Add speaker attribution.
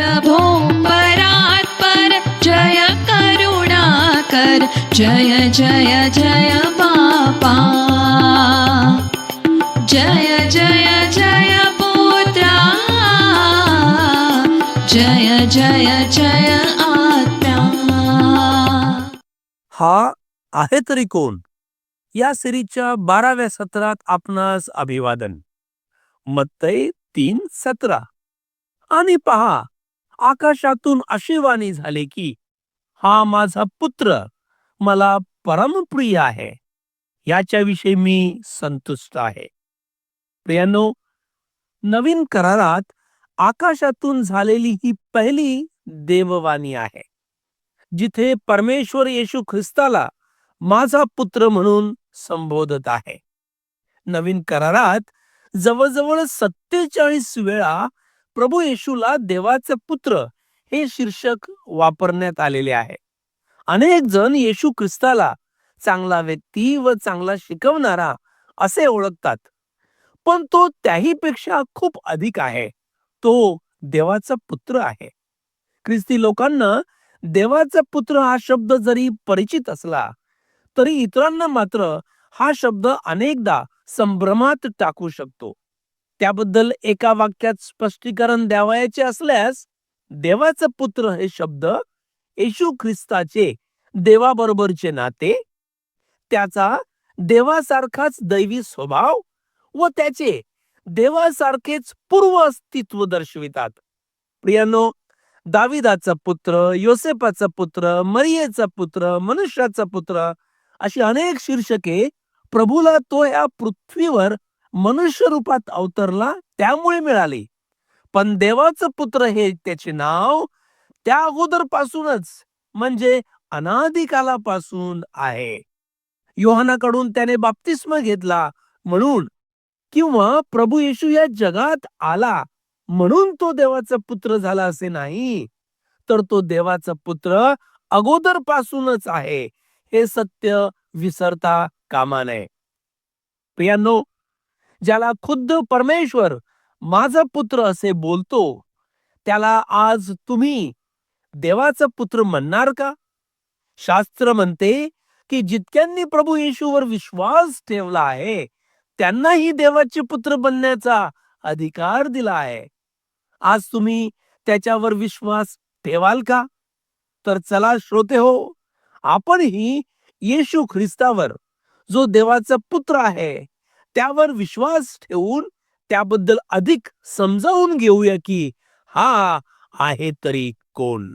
Speaker 1: प्रभो परात्पर जय करुणाकर जय जय जय बापा. जय जय जय पुत्रा. जय जय जय आत्मा.
Speaker 2: हा आहे तरी कोण? या सिरीजच्या बाराव्या सत्रात आपणास अभिवादन. मत्तय तीन सतरा. आणि पहा आकाशातून अशी वाणी झाली की हा माझा पुत्र मला परमप्रिय आहे. याच्याविषयी मी संतुष्ट आहे. प्रियानो नवीन करारात आकाशातून झालेली ही पहिली देववाणी आहे जिथे परमेश्वर येशू ख्रिस्ताला माझा पुत्र म्हणून संबोधत आहे. नवीन करारात जवळजवळ सत्तेचाळीस वेळा प्रभू येशूला देवाचे पुत्र हे शीर्षक वापरण्यात आलेले आहे. अनेक जण येशू ख्रिस्ताला चांगला व्यक्ती व चांगला शिकवणारा असे ओळखतात. पण तो त्याही पेक्षा खूप अधिक आहे. तो देवाचा पुत्र आहे. ख्रिस्ती लोकांना देवाचा पुत्र हा शब्द जरी परिचित असला तरी इतरांना मात्र हा शब्द अनेकदा संभ्रमात टाकू शकतो. त्याबद्दल एका वाक्यात स्पष्टीकरण द्यावयाचे असल्यास देवाचा पुत्र हे शब्द येशू ख्रिस्ताचे देवाबरोबरचे नाते त्याचा देवासारखाच दैवी स्वभाव व त्याचे देवासारखेच पूर्व अस्तित्व दर्शवितात. प्रियानो दाविदाचा पुत्र योसेपाचा पुत्र मरियेचा पुत्र मनुष्याचा पुत्र अशी अनेक शीर्षके प्रभूला तो या पृथ्वीवर मनुष्य रूपात अवतरला त्यामुळे मिळाली. पण देवाचं पुत्र हे त्याचे नाव त्या अगोदरपासूनच म्हणजे अनादिकालापासून आहे. योहानाकडून त्याने बाप्तिस्म घेतला म्हणून किंवा प्रभू येशू या जगात आला म्हणून तो देवाचा पुत्र झाला असे नाही तर तो देवाचा पुत्र अगोदर पासूनच आहे हे सत्य विसरता कामा नये. प्रियांनो ज्याला खुद्द परमेश्वर माझा पुत्र असे बोलतो त्याला आज तुम्ही देवाचा पुत्र म्हणणार का? शास्त्र म्हणते की जितक्यांनी प्रभू येशूवर विश्वास ठेवला आहे त्यांनाही देवाचे पुत्र बनण्याचा अधिकार दिला आहे. आज तुम्ही त्याच्यावर विश्वास ठेवाल का? तर चला श्रोते हो आपणही येशू ख्रिस्तावर जो देवाचा पुत्र आहे त्यावर विश्वास ठेवून त्याबद्दल अधिक समजावून घेऊया की हा आहे तरी कोण.